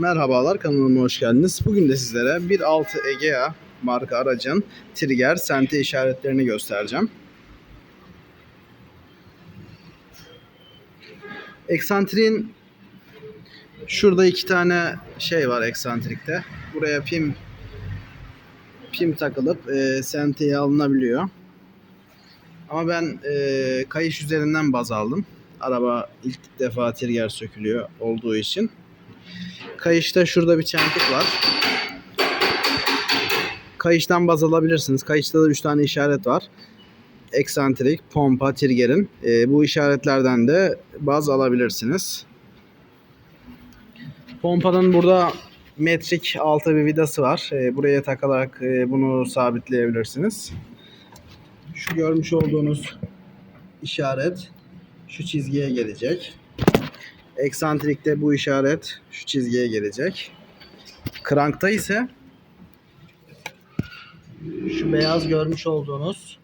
Merhabalar kanalıma hoş geldiniz. Bugün de sizlere 1.6 Egea marka aracın trigger, sente işaretlerini göstereceğim. Eksantriğin şurada iki tane şey var eksantrikte. Buraya pim pim takılıp e, senteye alınabiliyor. Ama ben e, kayış üzerinden baz aldım. Araba ilk defa trigger sökülüyor olduğu için. Kayışta şurada bir çentik var. Kayıştan baz alabilirsiniz. Kayışta da 3 tane işaret var. Eksantrik, pompa, trigger'in. E, bu işaretlerden de baz alabilirsiniz. Pompanın burada metrik altı bir vidası var. E, buraya takılarak e, bunu sabitleyebilirsiniz. Şu görmüş olduğunuz işaret şu çizgiye gelecek. Eksantrikte bu işaret şu çizgiye gelecek. Krankta ise şu beyaz görmüş olduğunuz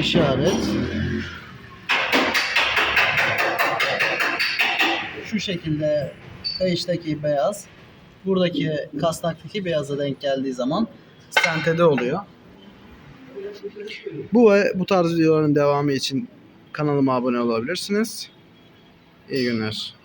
işaret şu şekilde kayıştaki beyaz buradaki kasnaktaki beyaza denk geldiği zaman stentede oluyor. Bu ve bu tarz videoların devamı için kanalıma abone olabilirsiniz. İyi günler.